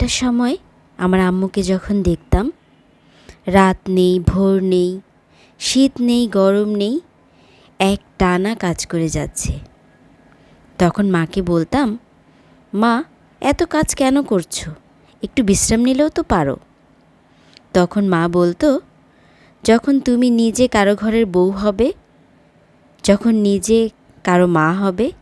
আটটার সময় আমার আম্মুকে যখন দেখতাম, রাত নেই, ভোর নেই, শীত নেই, গরম নেই, এক টানা কাজ করে যাচ্ছে। তখন মাকে বলতাম, মা, এত কাজ কেন করছ? একটু বিশ্রাম নিলেও তো পারো। তখন মা বলতো, যখন তুমি নিজে কারও ঘরের বউ হবে, যখন নিজে কারও মা হবে,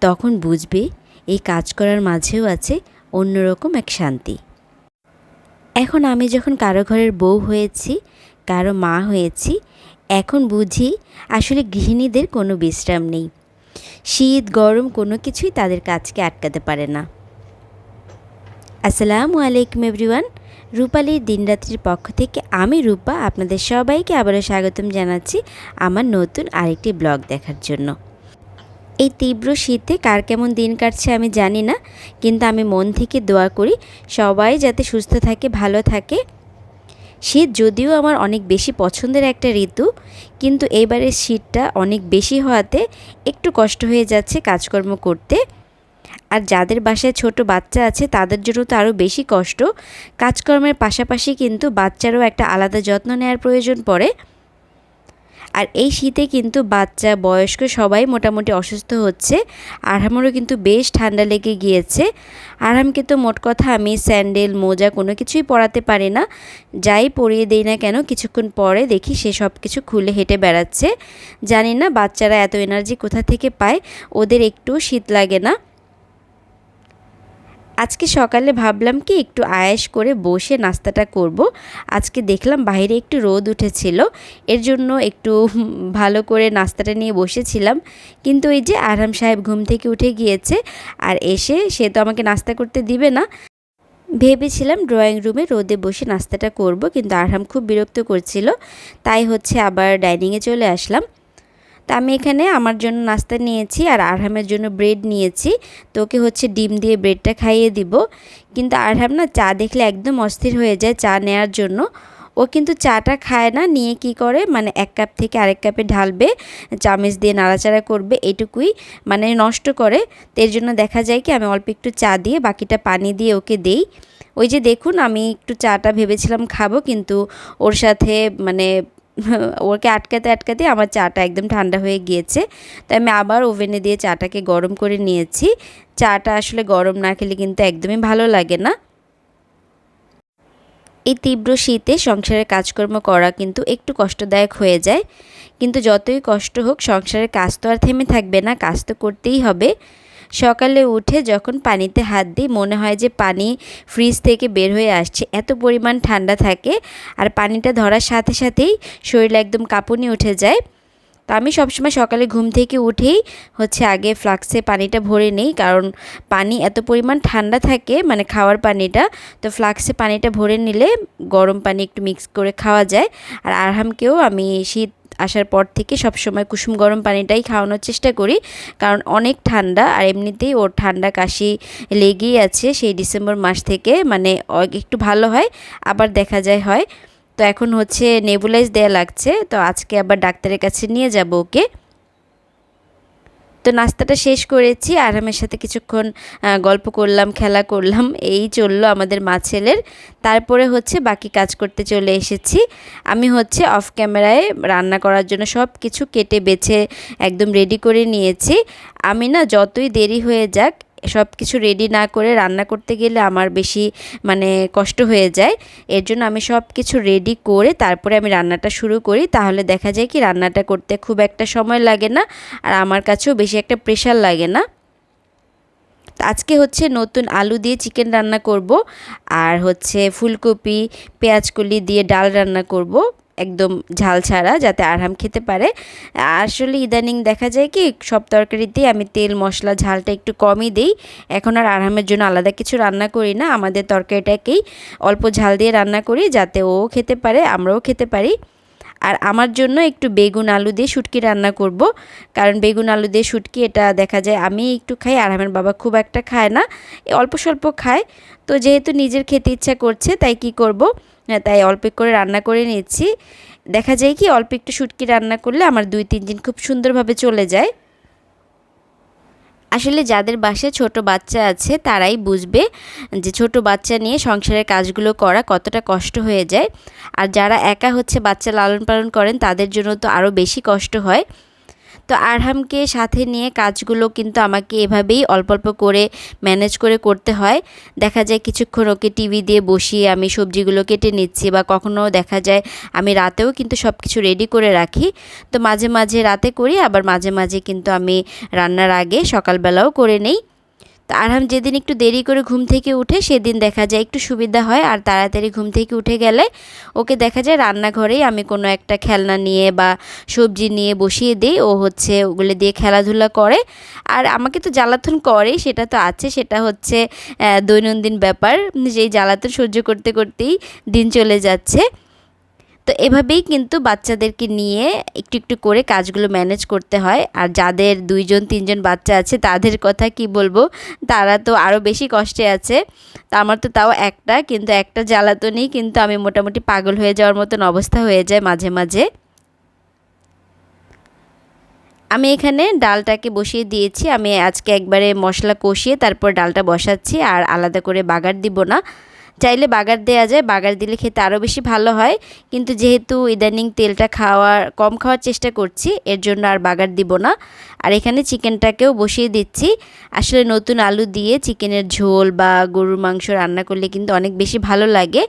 তখন বুঝবে এই কাজ করার মাঝেও আছে অন্যরকম এক শান্তি। এখন আমি যখন কারও ঘরের বউ হয়েছি, কারও মা হয়েছি, এখন বুঝি আসলে গৃহিণীদের কোনো বিশ্রাম নেই। শীত, গরম কোনো কিছুই তাদের কাজকে আটকাতে পারে না। আসসালামু আলাইকুম এভরিওয়ান, রূপালীর দিনরাত্রির পক্ষ থেকে আমি রূপা আপনাদের সবাইকে আবারও স্বাগতম জানাচ্ছি আমার নতুন আরেকটি ব্লগ দেখার জন্য। এই তীব্র শীতে কার কেমন দিন কাটছে আমি জানি না, কিন্তু আমি মন থেকে দোয়া করি সবাই যাতে সুস্থ থাকে, ভালো থাকে। শীত যদিও আমার অনেক বেশি পছন্দের একটা ঋতু, কিন্তু এবারের শীতটা অনেক বেশি হওয়াতে একটু কষ্ট হয়ে যাচ্ছে কাজকর্ম করতে। আর যাদের বাসায় ছোট বাচ্চা আছে, তাদের জন্য তো আরও বেশি কষ্ট। কাজকর্মের পাশাপাশি কিন্তু বাচ্চারও একটা আলাদা যত্ন নেওয়ার প্রয়োজন পড়ে। আর এই শীতে কিন্তু বাচ্চা বয়স্ক সবাই মোটামুটি অসুস্থ হচ্ছে। আরহামেরও কিন্তু বেশ ঠান্ডা লেগে গিয়েছে। আরহামকে তো মোট কথা আমি স্যান্ডেল, মোজা কোনো কিছুই পরাতে পারি না। যাই পরিয়ে দেই না কেন, কিছুক্ষণ পরে দেখি সে সব কিছু খুলে হেঁটে বেড়াচ্ছে। জানি না বাচ্চারা এত এনার্জি কোথা থেকে পায়, ওদের একটু শীত লাগে না। আজকে সকালে ভাবলাম কি একটু আয়েস করে বসে নাস্তাটা করব। আজকে দেখলাম বাইরে একটু রোদ উঠেছিল, এর জন্য একটু ভালো করে নাস্তাটা নিয়ে বসেছিলাম। কিন্তু এই যে আরাম সাহেব ঘুম থেকে উঠে গিয়েছে আর এসে সে তো আমাকে নাস্তা করতে দিবে না। ভেবেছিলাম ড্রয়িং রুমে রোদে বসে নাস্তাটা করব, কিন্তু আরহাম খুব বিরক্ত করছিল। তাই হচ্ছে আবার ডাইনিংয়ে চলে আসলাম। তা আমি এখানে আমার জন্য নাস্তা নিয়েছি আর আরহামের জন্য ব্রেড নিয়েছি। তো ওকে হচ্ছে ডিম দিয়ে ব্রেডটা খাইয়ে দিব। কিন্তু আরহাম না চা দেখলে একদম অস্থির হয়ে যায় চা নেওয়ার জন্য। ও কিন্তু চাটা খায় না, নিয়ে কি করে? মানে এক কাপ থেকে আরেক কাপে ঢালবে, চামচ দিয়ে নাড়াচাড়া করবে, এটুকুই মানে নষ্ট করে। তো জন্য দেখা যায় কি আমি অল্প একটু চা দিয়ে বাকিটা পানি দিয়ে ওকে দেই। ওই যে দেখুন আমি একটু চাটা ভেবেছিলাম খাব, কিন্তু ওর সাথে মানে ওকে আটকাতে আটকাতে আমার চাটা একদম ঠান্ডা হয়ে গিয়েছে। তাই আমি আবার ওভেনে দিয়ে চাটাকে গরম করে নিয়েছি। চাটা আসলে গরম না খেলে কিন্তু একদমই ভালো লাগে না। এই তীব্র শীতে সংসারের কাজকর্ম করা কিন্তু একটু কষ্টদায়ক হয়ে যায়। কিন্তু যতই কষ্ট হোক, সংসারের কাজ তো আর থেমে থাকবে না, কাজ তো করতেই হবে। সকালে উঠে যখন পানিতে হাত দিই, মনে হয় যে পানি ফ্রিজ থেকে বের হয়ে আসছে। এত পরিমাণ ঠান্ডা থাকে আর পানিটা ধরার সাথে সাথেই শরীর একদম কাঁপুনি উঠে যায়। তো আমি সবসময় সকালে ঘুম থেকে উঠেই হচ্ছে আগে ফ্লাক্সে পানিটা ভরে নেই, কারণ পানি এত পরিমাণ ঠান্ডা থাকে মানে খাওয়ার পানিটা, তো ফ্লাক্সে পানিটা ভরে নিলে গরম পানি একটু মিক্স করে খাওয়া যায়। আর আরহামকেও আমি শীত আসার পর থেকে সবসময় কুসুম গরম পানিটাই খাওয়ানোর চেষ্টা করি। কারণ অনেক ঠান্ডা আর এমনিতেই ওর ঠান্ডা কাশি লেগেই আছে। সেই ডিসেম্বর মাস থেকে মানে একটু ভালো হয়, আবার দেখা যায় হয়। তো এখন হচ্ছে নেবুলাইজ দেয়া লাগছে। তো আজকে আবার ডাক্তারের কাছে নিয়ে যাব ওকে। তো নাস্তাটা শেষ করেছি, আরামের সাথে কিছুক্ষণ গল্প করলাম, খেলা করলাম, এই চলল আমাদের মা ছেলের। তারপরে হচ্ছে বাকি কাজ করতে চলে এসেছি। আমি হচ্ছে অফ ক্যামেরায় রান্না করার জন্য সব কিছু কেটে বেছে একদম রেডি করে নিয়েছি। আমি না যতই দেরি হয়ে যাক সব কিছু রেডি না করে রান্না করতে গেলে আমার বেশি মানে কষ্ট হয়ে যায়। এর জন্য আমি সব কিছু রেডি করে তারপরে আমি রান্নাটা শুরু করি। তাহলে দেখা যায় কি রান্নাটা করতে খুব একটা সময় লাগে না আর আমার কাছেও বেশি একটা প্রেশার লাগে না। আজকে হচ্ছে নতুন আলু দিয়ে চিকেন রান্না করব আর হচ্ছে ফুলকপি, পেঁয়াজকলি দিয়ে ডাল রান্না করব। একদম ঝাল ছাড়া যাতে আরাম খেতে পারে। আসলে ইদানিং দেখা যায় কি, সব তরকারিতেই আমি তেল, মশলা, ঝালটা একটু কমই দিই। এখন আর আরামের জন্য আলাদা কিছু রান্না করি না। আমাদের তরকারিটাকেই অল্প ঝাল দিয়ে রান্না করি যাতে ও খেতে পারে, আমরাও খেতে পারি। আর আমার জন্য একটু বেগুন আলু দিয়ে শুটকি রান্না করব। কারণ বেগুন আলু দিয়ে শুটকি, এটা দেখা যায় আমি একটু খাই, আর আমার বাবা খুব একটা খায় না অল্প স্বল্প খায়। তো যেহেতু নিজের খেতে ইচ্ছা করছে, তাই কি করব? তাই অল্প করে রান্না করে নিচ্ছি। দেখা যায় কি, অল্প একটু শুটকি রান্না করলে আমার দুই তিন দিন খুব সুন্দরভাবে চলে যায়। আসলে যাদের বাসায় ছোট বাচ্চা আছে, তারাই বুঝবে যে ছোট বাচ্চা নিয়ে সংসারের কাজগুলো করা কতটা কষ্ট হয়ে যায়। আর যারা একা হচ্ছে বাচ্চা লালন পালন করেন, তাদের জন্য তো আরও বেশি কষ্ট হয়। তো আরহামকে সাথে নিয়ে কাজগুলো কিন্তু আমাকে এভাবেই অল্প অল্প করে ম্যানেজ করে করতে হয়। দেখা যায় কিছুক্ষণ ওকে টিভি দিয়ে বসিয়ে আমি সবজিগুলো কেটে নিচ্ছি বা কখনো দেখা যায় আমি রাতেও কিন্তু সব কিছু রেডি করে রাখি। তো মাঝে মাঝে রাতে করি, আবার মাঝে মাঝে কিন্তু আমি রান্নার আগে সকালবেলাও করে নেই। তো আরহাম যেদিন একটু দেরি করে ঘুম থেকে উঠে সেদিন দেখা যায় একটু সুবিধা হয় আর তাড়াতাড়ি ঘুম থেকে উঠে গেলে ওকে দেখা যায় রান্নাঘরেই আমি কোনো একটা খেলনা নিয়ে বা সবজি নিয়ে বসিয়ে দিই। ও হচ্ছে ওগুলো দিয়ে খেলাধুলা করে। আর আমাকে তো জ্বালাতন করে সেটা তো আছে, সেটা হচ্ছে দৈনন্দিন ব্যাপার। যেই জ্বালাতন সহ্য করতে করতেই দিন চলে যাচ্ছে। তো এভাবেই কিন্তু বাচ্চাদেরকে নিয়ে একটু একটু করে কাজগুলো ম্যানেজ করতে হয়। আর যাদের দুইজন, তিনজন বাচ্চা আছে, তাদের কথা কি বলব? তারা তো আরও বেশি কষ্টে আছে। তা আমার তো তাও একটা, কিন্তু একটা জ্বালাতনই কিন্তু আমি মোটামুটি পাগল হয়ে যাওয়ার মতন অবস্থা হয়ে যায় মাঝে মাঝে। আমি এখানে ডালটাকে বসিয়ে দিয়েছি। আমি আজকে একবারে মশলা কষিয়ে তারপর ডালটা বসাচ্ছি, আর আলাদা করে বাগার দিব না। চাইলে বাগার দেওয়া যায়, বাগার দিলে খেতে আরও বেশি ভালো হয়। কিন্তু যেহেতু ইদানিং তেলটা খাওয়ার, কম খাওয়ার চেষ্টা করছি, এর জন্য আর বাগার দিব না। আর এখানে চিকেনটাকেও বসিয়ে দিচ্ছি। আসলে নতুন আলু দিয়ে চিকেনের ঝোল বা গরুর মাংস রান্না করলে কিন্তু অনেক বেশি ভালো লাগে।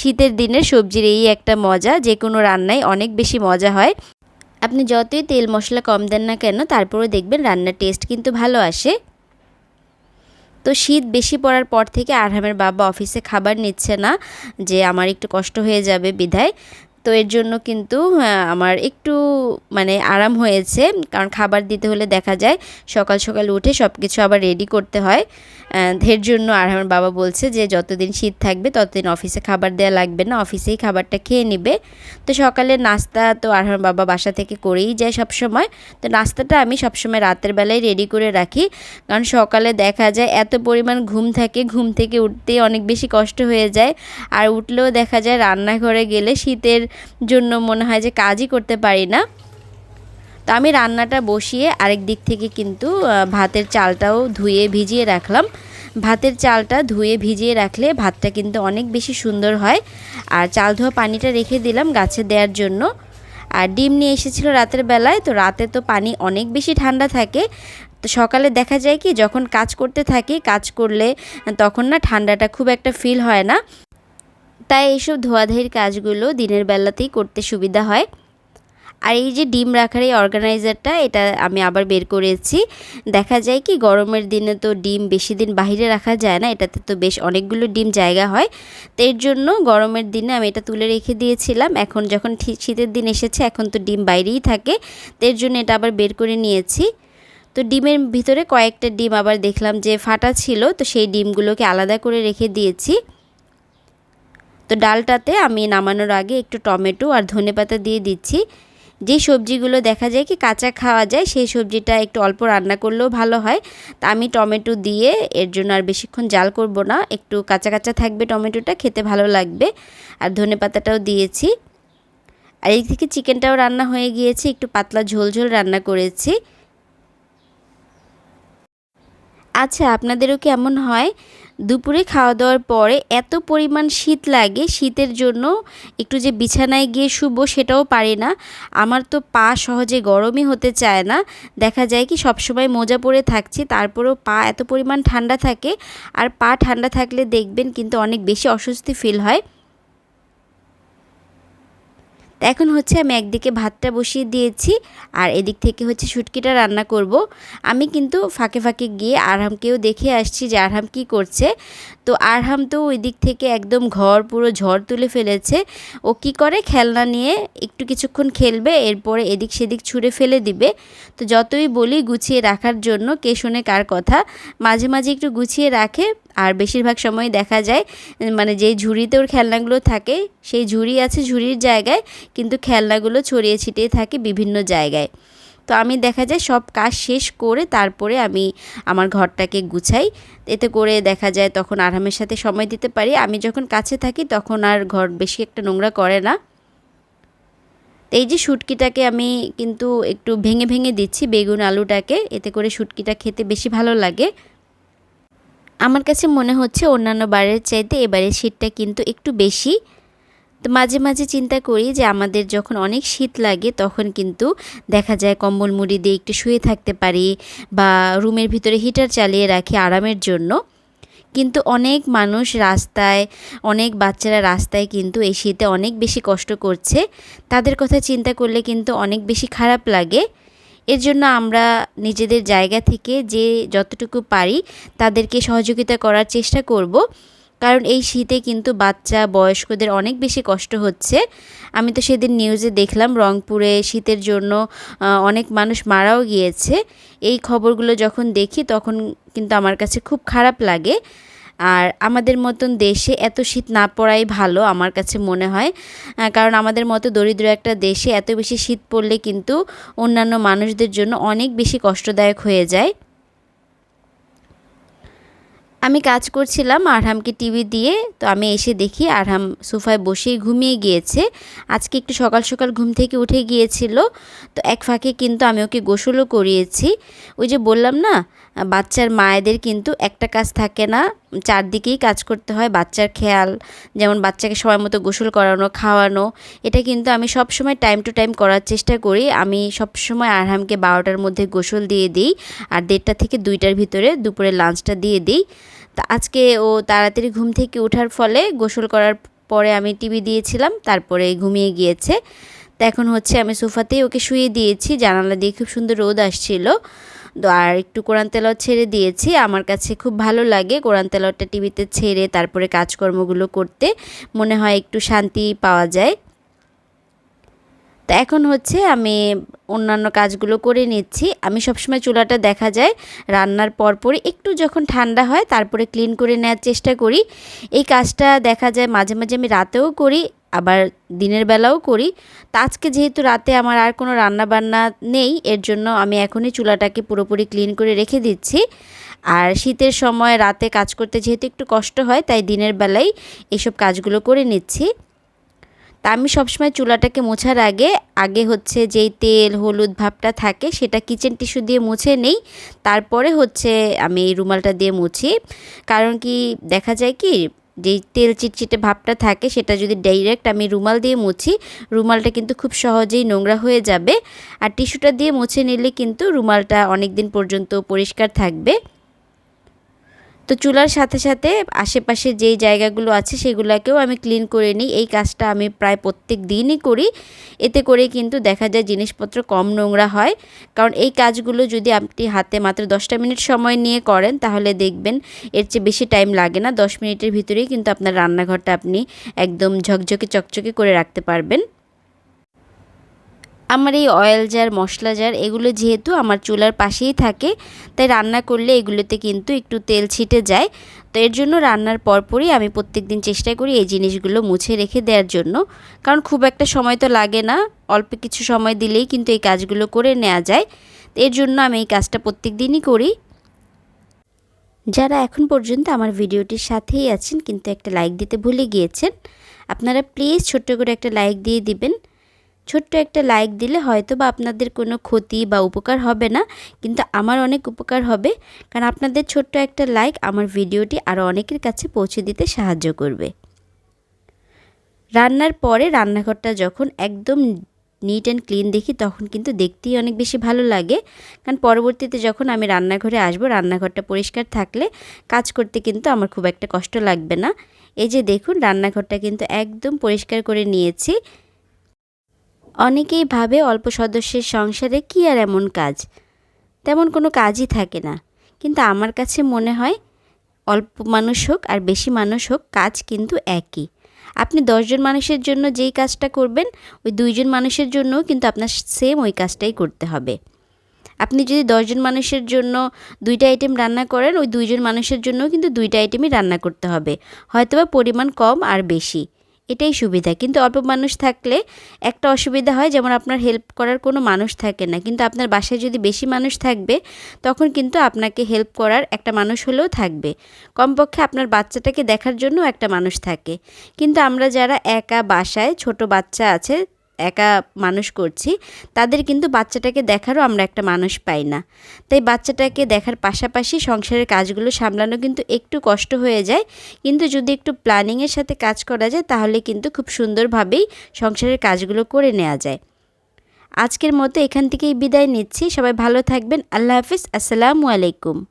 শীতের দিনে সবজির এই একটা মজা যে কোনো রান্নায় অনেক বেশি মজা হয়। আপনি যতই তেল মশলা কম দেন না কেন, তারপরেও দেখবেন রান্নার টেস্ট কিন্তু ভালো আসে। তো শীত বেশি পড়ার পর থেকে আরহামের বাবা অফিসে খাবার নিচ্ছে না, যে আমার একটু কষ্ট হয়ে যাবে বিধায়। তো এর জন্য কিন্তু আমার একটু মানে আরাম হয়েছে। কারণ খাবার দিতে হলে দেখা যায়, সকাল সকাল উঠে সব কিছু আবার রেডি করতে হয়। এর জন্য আর আমার বাবা বলছে যে, যতদিন শীত থাকবে, ততদিন অফিসে খাবার দেওয়া লাগবে না। অফিসেই খাবারটা খেয়ে নিবে। তো সকালে নাস্তা তো আর আমার বাবা বাসা থেকে করেই যায় সব সময় তো নাস্তাটা আমি সবসময় রাতের বেলায় রেডি করে রাখি। কারণ সকালে দেখা যায়, এত পরিমাণ ঘুম থাকে, ঘুম থেকে উঠতেই অনেক বেশি কষ্ট হয়ে যায়। আর উঠলেও দেখা যায়, রান্নাঘরে গেলে শীতের জন্য মনে হয় যে কাজই করতে পারি না। তো আমি রান্নাটা বসিয়ে আরেক দিক থেকে কিন্তু ভাতের চালটাও ধুয়ে ভিজিয়ে রাখলাম। ভাতের চালটা ধুয়ে ভিজিয়ে রাখলে ভাতটা কিন্তু অনেক বেশি সুন্দর হয়। আর চাল ধোয়া পানিটা রেখে দিলাম গাছে দেওয়ার জন্য। আর ডিম নিয়ে এসেছিল রাতের বেলায়, তো রাতে তো পানি অনেক বেশি ঠান্ডা থাকে। তো সকালে দেখা যায় কি, যখন কাজ করতে থাকি, কাজ করলে তখন না ঠান্ডাটা খুব একটা ফিল হয় না। তাই এইসব ধোয়াধাইয়ের কাজগুলো দিনের বেলাতেই করতে সুবিধা হয়। আর এই যে ডিম রাখার এই অর্গানাইজারটা, এটা আমি আবার বের করেছি। দেখা যায় কি, গরমের দিনে তো ডিম বেশি দিন বাহিরে রাখা যায় না, এটাতে তো বেশ অনেকগুলো ডিম জায়গা হয়। তো এর জন্য গরমের দিনে আমি এটা তুলে রেখে দিয়েছিলাম। এখন যখন শীতের দিন এসেছে, এখন তো ডিম বাইরেই থাকে। তো এর জন্য এটা আবার বের করে নিয়েছি। তো ডিমের ভিতরে কয়েকটা ডিম আবার দেখলাম যে ফাটা ছিল, তো সেই ডিমগুলোকে আলাদা করে রেখে দিয়েছি। তো ডালটাতে আমি নামানোর আগে একটু টমেটো আর ধনে পাতা দিয়ে দিচ্ছি। যে সবজিগুলো দেখা যায় কি কাঁচা খাওয়া যায়, সেই সবজিটা একটু অল্প রান্না করলেও ভালো হয়। তা আমি টমেটো দিয়ে এর জন্য আর বেশিক্ষণ জাল করব না, একটু কাঁচা কাঁচা থাকবে টমেটোটা, খেতে ভালো লাগবে। আর ধনে পাতাটাও দিয়েছি। আর এই থেকে চিকেনটাও রান্না হয়ে গিয়েছে, একটু পাতলা ঝোল ঝোল রান্না করেছি। আচ্ছা আপনাদেরও কেমন হয়? দুপুরে খাওয়া দাওয়ার পরে এত পরিমাণ শীত লাগে, শীতের জন্য একটু যে বিছানায় গিয়ে শুব সেটাও পারি না। আমার তো পা সহজে গরমই হতে চায় না। দেখা যায় কি সবসময় মোজা পরে থাকছি, তারপরেও পা এত পরিমাণ ঠান্ডা থাকে। আর পা ঠান্ডা থাকলে দেখবেন কিন্তু অনেক বেশি অস্বস্তি ফিল হয়। এখন হচ্ছে আমি একদিকে ভাতটা বসিয়ে দিয়েছি আর এদিক থেকে হচ্ছে শুটকিটা রান্না করব। আমি কিন্তু ফাঁকে ফাঁকে গিয়ে আরহামকেও দেখে আসছি যে আরহাম কি করছে। তো আরহাম তো ওই দিক থেকে একদম ঘর পুরো ঝড় তুলে ফেলেছে। ও কি করে? খেলনা নিয়ে একটু কিছুক্ষণ খেলবে, এরপরে এদিক সেদিক ছুঁড়ে ফেলে দিবে। তো যতই বলি গুছিয়ে রাখার জন্য কে শোনে কার কথা, মাঝে মাঝে একটু গুছিয়ে রাখে। আর বেশিরভাগ সময় দেখা যায় মানে যেই ঝুড়িতে ওর খেলনাগুলো থাকে, সেই ঝুড়ি আছে ঝুড়ির জায়গায়, কিন্তু খেলনাগুলো ছড়িয়ে ছিটিয়ে থাকে বিভিন্ন জায়গায়। তো আমি দেখা যায় সব কাজ শেষ করে তারপরে আমি আমার ঘরটাকে গুছাই। এতে করে দেখা যায় তখন আরামের সাথে সময় দিতে পারি। আমি যখন কাছে থাকি তখন আর ঘর বেশি একটা নোংরা করে না। এই যে শুটকিটাকে আমি কিন্তু একটু ভেঙে ভেঙে দিচ্ছি বেগুন আলুটাকে। এতে করে শুটকিটা খেতে বেশি ভালো লাগে। আমার কাছে মনে হচ্ছে অন্যান্য বারের চাইতে এবারের শীতটা কিন্তু একটু বেশি। তো মাঝে মাঝে চিন্তা করি যে আমাদের যখন অনেক শীত লাগে তখন কিন্তু দেখা যায় কম্বল মুড়ি দিয়ে একটু শুয়ে থাকতে পারি বা রুমের ভিতরে হিটার চালিয়ে রাখি আরামের জন্য। কিন্তু অনেক মানুষ রাস্তায়, অনেক বাচ্চারা রাস্তায় কিন্তু এই শীতে অনেক বেশি কষ্ট করছে। তাদের কথা চিন্তা করলে কিন্তু অনেক বেশি খারাপ লাগে। এর জন্য আমরা নিজেদের জায়গা থেকে যে যতটুকু পারি তাদেরকে সহযোগিতা করার চেষ্টা করব। কারণ এই শীতে কিন্তু বাচ্চা, বয়স্কদের অনেক বেশি কষ্ট হচ্ছে। আমি তো সেদিন নিউজে দেখলাম রংপুরে শীতের জন্য অনেক মানুষ মারাও গিয়েছে। এই খবরগুলো যখন দেখি তখন কিন্তু আমার কাছে খুব খারাপ লাগে। আর আমাদের মতন দেশে এত শীত না পড়াই ভালো আমার কাছে মনে হয়। কারণ আমাদের মতো দরিদ্র একটা দেশে এত বেশি শীত পড়লে কিন্তু অন্যান্য মানুষদের জন্য অনেক বেশি কষ্টদায়ক হয়ে যায়। আমি কাজ করছিলাম আরহামকে টিভি দিয়ে, তো আমি এসে দেখি আরহাম সোফায় বসেই ঘুমিয়ে গিয়েছে। আজকে একটু সকাল সকাল ঘুম থেকে উঠে গিয়েছিল, তো এক ফাঁকে কিন্তু আমি ওকে গোসলও করিয়েছি। ওই যে বললাম না বাচ্চার মায়েদের কিন্তু একটা কাজ থাকে না, চারদিকেই কাজ করতে হয় বাচ্চার খেয়াল, যেমন বাচ্চাকে সময় মতো গোসল করানো, খাওয়ানো, এটা কিন্তু আমি সব সময় টাইম টু টাইম করার চেষ্টা করি। আমি সব সময় আরহামকে বারোটার মধ্যে গোসল দিয়ে দিই আর দেড়টা থেকে দুইটার ভিতরে দুপুরে লাঞ্চটা দিয়ে দিই। তা আজকে ও তাড়াতাড়ি ঘুম থেকে ওঠার ফলে গোসল করার পরে আমি টিভি দিয়েছিলাম, তারপরে ঘুমিয়ে গিয়েছে। তো এখন হচ্ছে আমি সোফাতেই ওকে শুয়ে দিয়েছি, জানালা দিয়ে খুব সুন্দর রোদ আসছিল। আর একটু কোরআন তেলাওয়াত ছেড়ে দিয়েছি। আমার কাছে খুব ভালো লাগে কোরআন তেলাওয়াতটা টিভিতে ছেড়ে তারপরে কাজকর্মগুলো করতে। মনে হয় একটু শান্তি পাওয়া যায়। তো এখন হচ্ছে আমি অন্যান্য কাজগুলো করে নিচ্ছি। আমি সবসময় চুলাটা দেখা যায়, রান্নার পরপরই একটু যখন ঠান্ডা হয় তারপরে ক্লিন করে নেওয়ার চেষ্টা করি। এই কাজটা দেখা যায় মাঝে মাঝে আমি রাতেও করি। আবার দিনের বেলাও করি। তা আজকে যেহেতু রাতে আমার আর কোনো রান্না বান্না নেই, এর জন্য আমি এখনই চুলাটাকে পুরোপুরি ক্লিন করে রেখে দিচ্ছি। আর শীতের সময় রাতে কাজ করতে যেহেতু একটু কষ্ট হয়, তাই দিনের বেলায় এইসব কাজগুলো করে নিচ্ছি। তা আমি সবসময় চুলাটাকে মোছার আগে আগে হচ্ছে যেই তেল, হলুদ ভাবটা থাকে সেটা কিচেন টিস্যু দিয়ে মুছে নেই। তারপরে হচ্ছে আমি এই রুমালটা দিয়ে মুছি। কারণ কি দেখা যায় কি যেই তেল চিটচিটে ভাবটা থাকে সেটা যদি ডাইরেক্ট আমি রুমাল দিয়ে মুছি, রুমালটা কিন্তু খুব সহজেই নোংরা হয়ে যাবে। আর টিস্যুটা দিয়ে মুছে নিলে কিন্তু রুমালটা অনেক দিন পর্যন্ত পরিষ্কার থাকবে। তো চুলার সাথে সাথে আশেপাশে যেই জায়গাগুলো আছে সেগুলোকেও আমি ক্লিন করে নিই। এই কাজটা আমি প্রায় প্রত্যেক দিনই করি। এতে করে কিন্তু দেখা যায় জিনিসপত্র কম নোংরা হয়। কারণ এই কাজগুলো যদি আপনি হাতে মাত্র দশটা মিনিট সময় নিয়ে করেন, তাহলে দেখবেন এর চেয়ে বেশি টাইম লাগে না। দশ মিনিটের ভিতরেই কিন্তু আপনার রান্নাঘরটা আপনি একদম ঝকঝকে চকচকে করে রাখতে পারবেন। আমার এই অয়েল জার মশলা জার এগুলো যেহেতু আমার চুলার পাশেই থাকে, তাই রান্না করলে এগুলোতে কিন্তু একটু তেল ছিটে যায়। তো এর জন্য রান্নার পরপরই আমি প্রত্যেক দিন চেষ্টা করি এই জিনিসগুলো মুছে রেখে দেওয়ার জন্য। কারণ খুব একটা সময় তো লাগে না, অল্প কিছু সময় দিলেই কিন্তু এই কাজগুলো করে নেওয়া যায়। এর জন্য আমি এই কাজটা প্রত্যেক দিনই করি। যারা এখন পর্যন্ত আমার ভিডিওটির সাথেই আছেন, কিন্তু একটা লাইক দিতে ভুলে গিয়েছেন, আপনারা প্লিজ ছোট্ট করে একটা লাইক দিয়ে দিবেন। ছোট্ট একটা লাইক দিলে হয়তো বা আপনাদের কোনো ক্ষতি বা উপকার হবে না, কিন্তু আমার অনেক উপকার হবে। কারণ আপনাদের ছোট্ট একটা লাইক আমার ভিডিওটি আরও অনেকের কাছে পৌঁছে দিতে সাহায্য করবে। রান্নার পরে রান্নাঘরটা যখন একদম নিট অ্যান্ড ক্লিন দেখি, তখন কিন্তু দেখতেই অনেক বেশি ভালো লাগে। কারণ পরবর্তীতে যখন আমি রান্নাঘরে আসব, রান্নাঘরটা পরিষ্কার থাকলে কাজ করতে কিন্তু আমার খুব একটা কষ্ট লাগবে না। এই যে দেখুন, রান্নাঘরটা কিন্তু একদম পরিষ্কার করে নিয়েছি। অনেকেই ভাবে অল্প সদস্যের সংসারে কী আর এমন কাজ? তেমন কোনো কাজই থাকে না। কিন্তু আমার কাছে মনে হয়, অল্প মানুষ হোক আর বেশি মানুষ হোক, কাজ কিন্তু একই। আপনি দশজন মানুষের জন্য যেই কাজটা করবেন, ওই দুইজন মানুষের জন্যও কিন্তু আপনার সেম ওই কাজটাই করতে হবে। আপনি যদি দশজন মানুষের জন্য দুইটা আইটেম রান্না করেন, ওই দুইজন মানুষের জন্যও কিন্তু দুইটা আইটেমই রান্না করতে হবে। হয়তোবা পরিমাণ কম আর বেশি। এটাই সুবিধা। কিন্তু অল্প মানুষ থাকলে একটা অসুবিধা হয়, যেমন আপনার হেল্প করার কোনো মানুষ থাকে না। কিন্তু আপনার বাসায় যদি বেশি মানুষ থাকবে, তখন কিন্তু আপনাকে হেল্প করার একটা মানুষ হলেও থাকবে। কমপক্ষে আপনার বাচ্চাটাকে দেখার জন্য একটা মানুষ থাকে। কিন্তু আমরা যারা একা বাসায় ছোট বাচ্চা আছে একা মানুষ করছি, তাদের কিন্তু বাচ্চাটাকে দেখারও আমরা একটা মানুষ পাই না। তাই বাচ্চাটাকে দেখার পাশাপাশি সংসারের কাজগুলো সামলানো কিন্তু একটু কষ্ট হয়ে যায়। কিন্তু যদি একটু প্ল্যানিংয়ের সাথে কাজ করা যায়, তাহলে কিন্তু খুব সুন্দরভাবেই সংসারের কাজগুলো করে নেওয়া যায়। আজকের মতো এখান থেকেই বিদায় নিচ্ছি। সবাই ভালো থাকবেন। আল্লাহ হাফিজ। আসসালামু আলাইকুম।